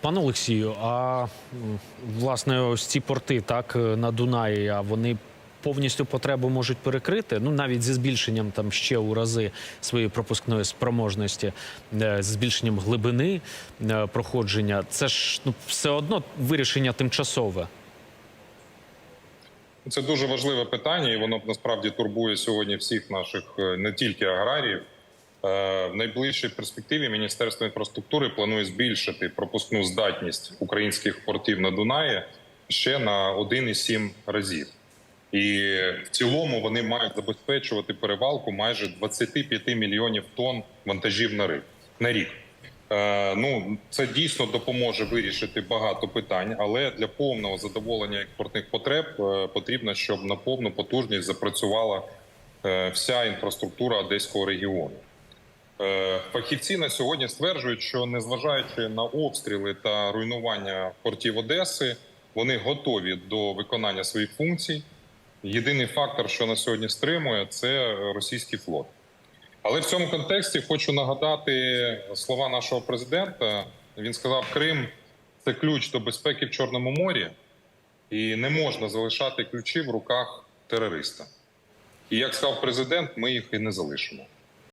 Пане Олексію, а власне ось ці порти так е, на Дунаї, а вони повністю потребу можуть перекрити, ну навіть зі збільшенням там ще у рази своєї пропускної спроможності, е, з збільшенням глибини е, проходження. Це ж ну все одно вирішення тимчасове. Це дуже важливе питання, і воно насправді турбує сьогодні всіх наших не тільки аграріїв. Е, В найближчій перспективі Міністерство інфраструктури планує збільшити пропускну здатність українських портів на Дунаї ще на 1,7 разів. І в цілому вони мають забезпечувати перевалку майже 25 мільйонів тонн вантажів на рік. Е, ну це дійсно допоможе вирішити багато питань, але для повного задоволення експортних потреб е, потрібно, щоб на повну потужність запрацювала вся інфраструктура одеського регіону. Е, Фахівці на сьогодні стверджують, що незважаючи на обстріли та руйнування портів Одеси, вони готові до виконання своїх функцій. Єдиний фактор, що на сьогодні стримує, це російський флот. Але в цьому контексті хочу нагадати слова нашого президента. Він сказав: Крим це ключ до безпеки в Чорному морі, і не можна залишати ключі в руках терориста. І як сказав президент, ми їх і не залишимо.